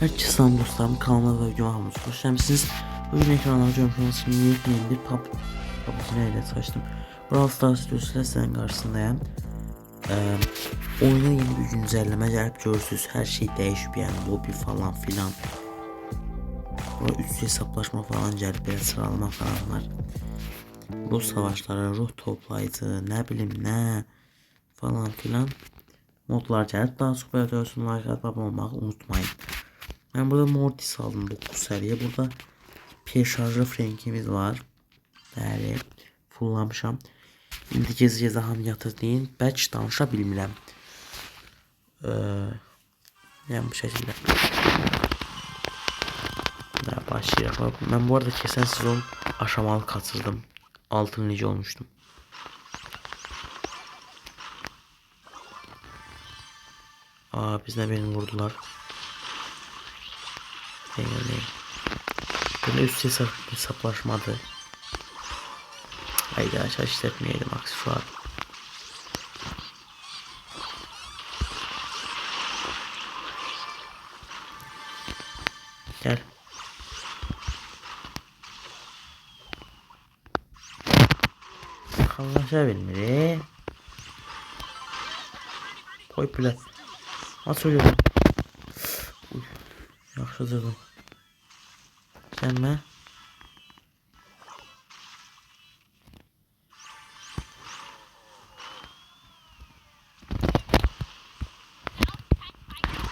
Herkese dostlarım kanalıma ve videoma hoş geldiniz. Bugün ekranlarda şimdi yepyeni bir pub ile açtım. Brawl Stars sizin karşısındayım. Ee, oyuna yeni bir güncelleme gelip görürsünüz her şey değişip yani lobby falan filan. Burada üst hesaplaşma falan gelip bir sıralama falan var. Ruh savaşları, ruh toplayıcı, ne bileyim ne falan filan modlar gelip daha böyle görsün like abone olmayı unutmayın. Ben burada Mortis aldım 9 seviye. Burada P şarjı Frank'imiz var. Bəli, fullamışam. İndi gezi-gezi hamı yatır deyin. Bəlkə danışa bilmirəm. Ee, yəni bu şəkildə. Daha başlayalım. Ben bu arada keçən sezon aşamalı kaçırdım. Altın lig olmuştum. Aa bizde beni vurdular. Yani böyle üst hesap, hesaplaşmadı. Haydi aşağı işletmeyelim aksi şu an. Gel. Anlaşabilmeli. Koy pile. At öyle. Uy, Gəlmə.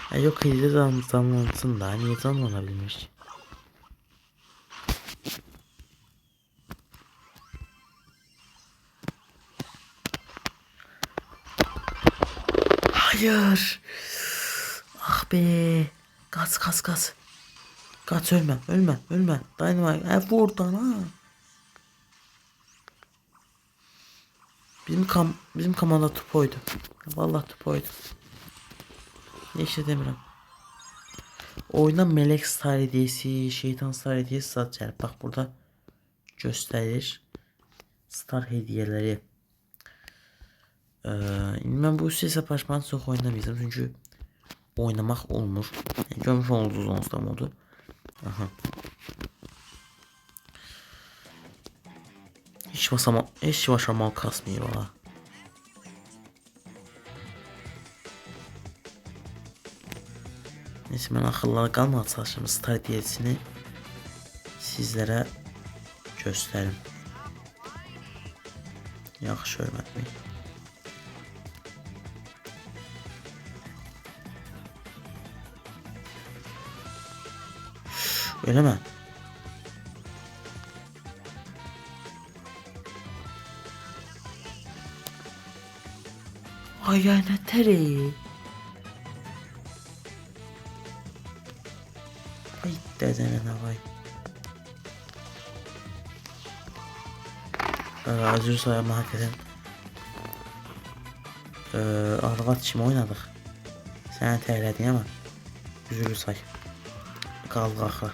Ha, yok hile zam zamlansın da niye zamlanabilmiş? Hayır. Ah be. Kaç kaç kaç. Kaç ölme ölme ölme. Dynamite. Ha vurdan ha. Bizim kam bizim kamanda top oydu. Vallahi top oydu. Ne işte demirəm. Oyuna melek star hediyesi, şeytan star hediyesi satacaq. Bak burada göstərir. Star hediyeleri. Ee, mən bu hesablaşmanı çox oynamayacağım çünkü oynamaq olmur. Yəni, görmüş olduğunuz modu. Aha. Hiç basama, hiç başamal kasmıyor ha. Neyse ben akıllara kalmadı çalışım star diyesini sizlere gösterim. Yaxşı hörmətli. Öyle mi? Ay ya ne tereyi. Ay dedene vay. Ee, özür sayama hakikaten. Ee, Arvat kimi oynadık. Səni təhlədik ama. Üzülü say. Qaldı axı.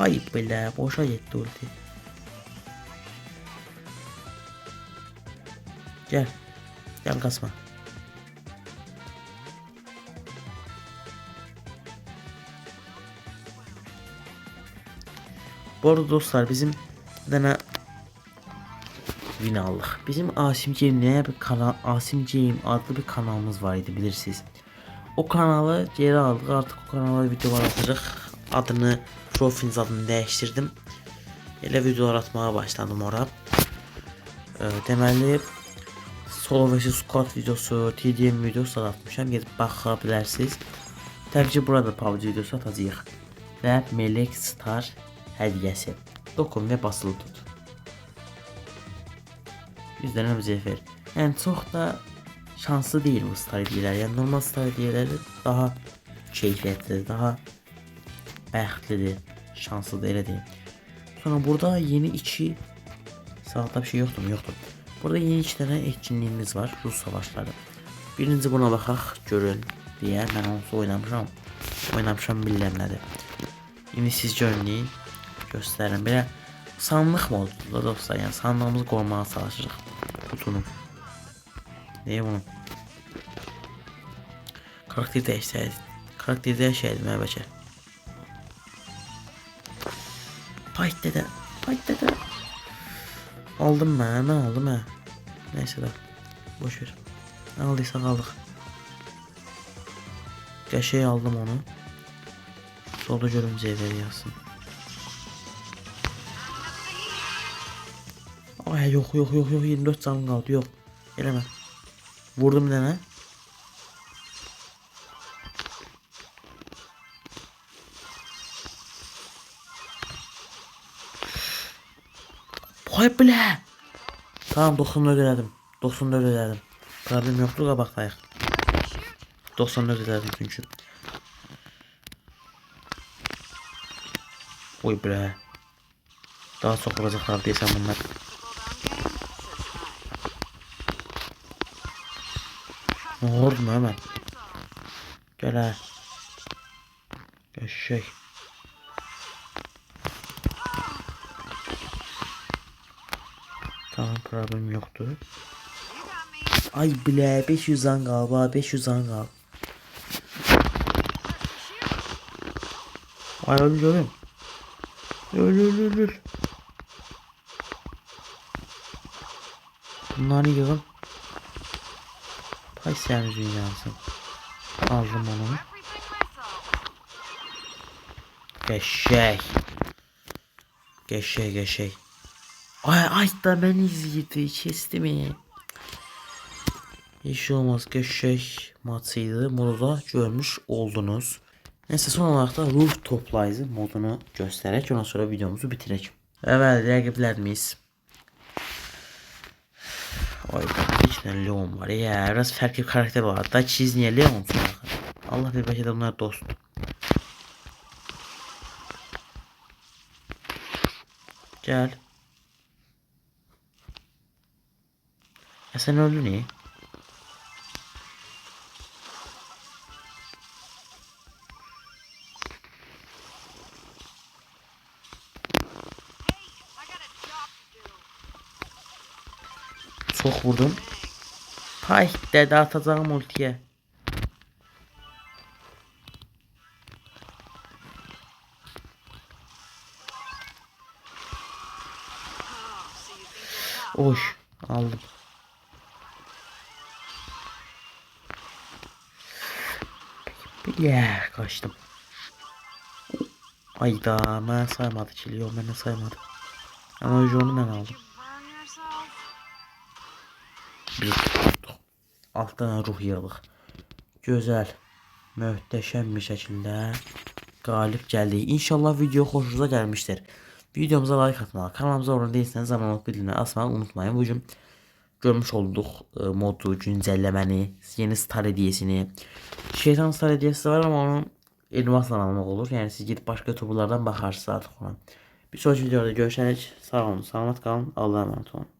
Gel. Pay belə boşa ulti. Gel. Gel kasma. Bu arada dostlar bizim bir tane win. Bizim Asim Game diye bir kanal Asim Game adlı bir kanalımız var idi bilirsiniz. O kanalı geri aldık artık o kanala videolar atacak. Adını profiliniz adını değiştirdim. Elə videolar atmaya başladım ora. Ee, deməli solo vs squad videosu, TDM videosu da atmışam. Gedib baxa bilərsiniz. Təbii ki burada PUBG videosu atacağıq. Və Melek Star hədiyyəsi. Dokun və basılı tut. Yüzdən müzəffər. Yəni çox da şanslı değil bu star hediyeler. Yəni normal star hediyeləri daha keyfiyyətlidir, daha bəxtlidir, şanslıdır elə deyim. Sonra burada yeni iki sağda bir şey yoktur mu? Yoktur. Burada yeni iki tane etkinliğimiz var. Rus savaşları. Birinci buna baxaq, görün deyə mən onsuz oynamışam. Oynamışam bilirəm nədir. İndi siz görün, göstərin. Belə sandıq modudur dostlar. Yəni sandığımızı qorumağa çalışırıq. Qutunu. Neyə bunu? Karakter değişseydi. Karakter değişseydi Mehmet'e. Fight dede. Fight dede. Aldım ben. Ben aldım ha. Neyse de. Boş ver. Aldıysak aldık. Gerçeği aldım onu. Solda görümceye veriyorsun. Ay yok yok yok yok 24 canım kaldı yok. Gelemem. Vurdum bir tane. Vay bile. Tamam 94 ödedim. 94 ödedim. Problem yoktu da bak ayak. 94 ödedim çünkü. Oy bre. Daha çok olacaklar diye sen bunlar. Ne oldu mu hemen? Gel ha. Eşek. Tamam problem yoktu. Ay bile 500 an galiba 500 an gal. Ay öl öl. Öl öl öl öl. Bunları yığın. Hay sen dünyasın. Aldım onu. Geçey. Geçey geçey. Ay ay da ben izledi kesti mi? Hiç olmaz geçey maçıydı. Bunu da görmüş oldunuz. Neyse son olarak da ruh toplayıcı modunu göstererek ondan sonra videomuzu bitireceğim. Evet rakipler miyiz? Oy hiç ne Leon var ya biraz farklı bir karakter var hatta çiz niye Leon. Allah bir belki de bunlar dost. Gel. Sen öldün iyi. Çok vurdum. Hay dede atacağım ultiye. Oş aldım. Ya kaçtım. Ayda ben saymadı çiliyor ben de saymadım. Ama onu ben aldım. Bir tuttuk. Alttan ruh yığılıq. Gözəl, möhtəşəm bir şəkildə qalib gəldik. İnşallah video xoşunuza gəlmişdir. Videomuza like atmağı, kanalımıza abunə değilseniz abunə olub bildirimləri asmağı unutmayın. Bugün görmüş olduq e, modu, güncəlləməni, yeni star hediyesini. Şeytan star hediyesi var ama onu elmasla almaq olur. Yəni siz gidib başqa youtuberlardan baxarsınız artıq ona. Bir sonraki videoda görüşərik. Sağ olun, salamat qalın. Allah'a emanet olun.